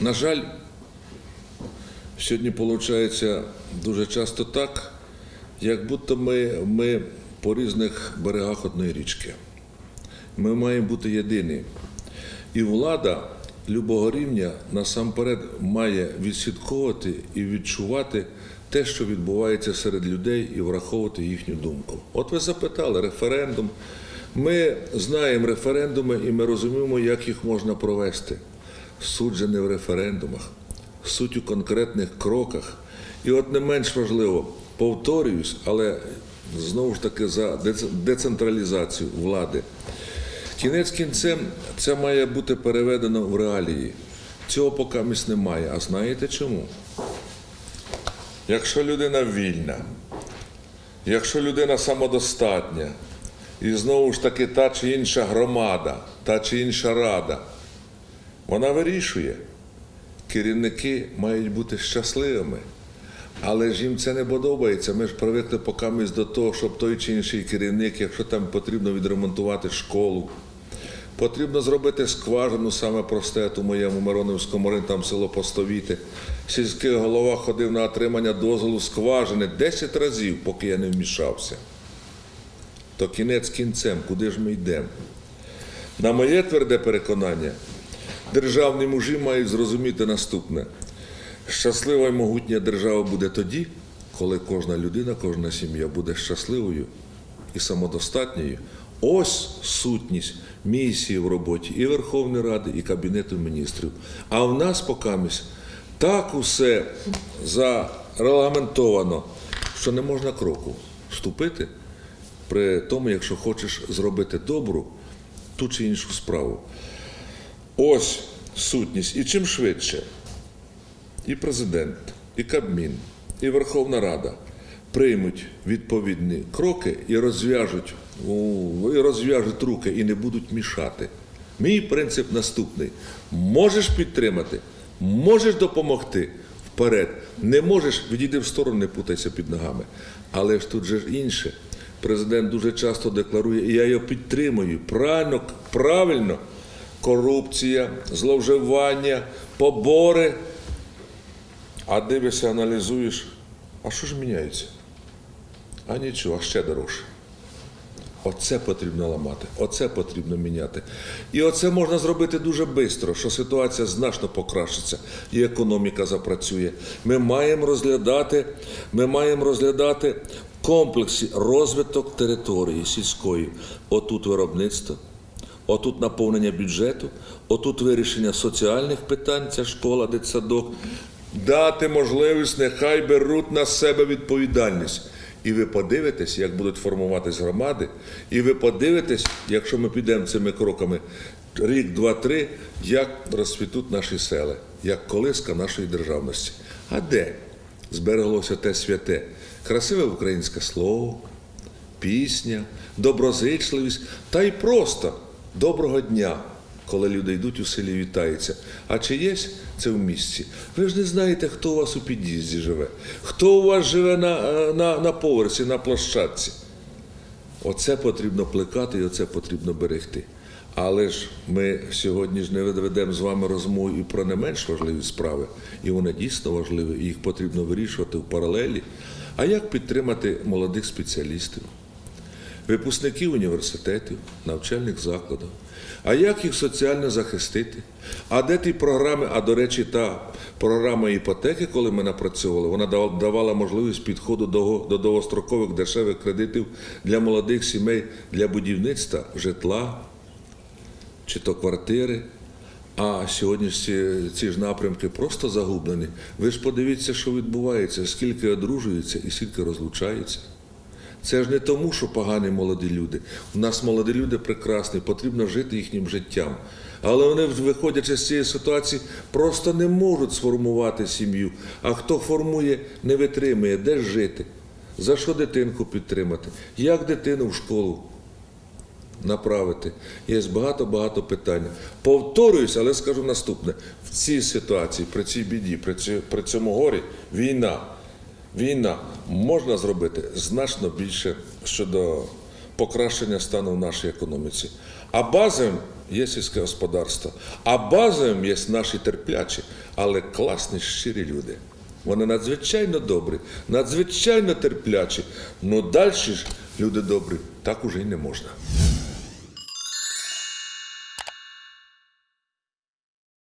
На жаль, сьогодні виходить дуже часто так, як будто ми, ми по різних берегах одної річки. Ми маємо бути єдині. І влада любого рівня насамперед має відслідковувати і відчувати те, що відбувається серед людей, і враховувати їхню думку. От ви запитали референдум. Ми знаємо референдуми і ми розуміємо, як їх можна провести. Суть же не в референдумах, суть у конкретних кроках. І от не менш важливо, повторююсь, але знову ж таки за децентралізацію влади. Кінець кінцем це має бути переведено в реалії. Цього поки місць немає. А знаєте чому? Якщо людина вільна, якщо людина самодостатня, і знову ж таки та чи інша громада, та чи інша рада, вона вирішує. Керівники мають бути щасливими. Але ж їм це не подобається. Ми ж привикли покамість до того, щоб той чи інший керівник, якщо там потрібно відремонтувати школу, потрібно зробити скважину, саме просте, у моєму Миронівському районі, там село Постовіти. Сільський голова ходив на отримання дозволу скважини 10 разів, поки я не вмішався. То кінець кінцем, куди ж ми йдемо? На моє тверде переконання, державні мужі мають зрозуміти наступне. Щаслива і могутня держава буде тоді, коли кожна людина, кожна сім'я буде щасливою і самодостатньою. Ось сутність місії в роботі і Верховної Ради, і Кабінету міністрів. А в нас покамість так усе зарегламентовано, що не можна кроку вступити при тому, якщо хочеш зробити добру ту чи іншу справу. Ось сутність. І чим швидше і президент, і Кабмін, і Верховна Рада приймуть відповідні кроки і розв'яжуть, і розв'яжуть руки і не будуть мішати. Мій принцип наступний: можеш підтримати, можеш допомогти вперед, не можеш відійди в сторону, не путайся під ногами. Але ж тут же ж інше. Президент дуже часто декларує, і я його підтримую. Правильно, правильно. Корупція, зловживання, побори. А дивишся, аналізуєш, а що ж міняється? А нічого, а ще дорожче. Оце потрібно ламати, оце потрібно міняти. І оце можна зробити дуже швидко, що ситуація значно покращиться і економіка запрацює. Ми маємо розглядати, ми маємо розглядати комплексі розвиток території сільської. Отут виробництво, Отут наповнення бюджету, отут вирішення соціальних питань, ця школа, дитсадок, дати можливість, нехай беруть на себе відповідальність. І ви подивитесь, як будуть формуватись громади, і ви подивитесь, якщо ми підемо цими кроками рік, два, три, як розцвітуть наші села, як колиска нашої державності. А де збереглося те святе? Красиве українське слово, пісня, доброзичливість та й просто доброго дня, коли люди йдуть у селі вітаються. А чи є це в місті? Ви ж не знаєте, хто у вас у під'їзді живе, хто у вас живе на, е, на, на поверсі, на площадці. Оце потрібно плекати і оце потрібно берегти. Але ж ми сьогодні ж не ведемо з вами розмову і про не менш важливі справи, і вони дійсно важливі, і їх потрібно вирішувати в паралелі. А як підтримати молодих спеціалістів, випускників університетів, навчальних закладів? А як їх соціально захистити? А де ті програми? А до речі, та програма іпотеки, коли ми напрацьовували, вона давала можливість підходу до, до довгострокових дешевих кредитів для молодих сімей для будівництва житла чи то квартири. А сьогодні ці, ж напрямки просто загублені. Ви ж подивіться, що відбувається, скільки одружуються і скільки розлучаються. Це ж не тому, що погані молоді люди. У нас молоді люди прекрасні, потрібно жити їхнім життям. Але вони, виходячи з цієї ситуації, просто не можуть сформувати сім'ю. А хто формує, не витримує, де жити, за що дитинку підтримати, як дитину в школу направити. Є багато-багато питань. Повторююсь, але скажу наступне: в цій ситуації, при цій біді, при цьому горі війна. Війна можна зробити значно більше щодо покращення стану в нашій економіці. А базовим є сільське господарство, а базовим є наші терплячі, але класні, щирі люди. Вони надзвичайно добрі, надзвичайно терплячі. Ну далі ж люди добрі, так уже й не можна.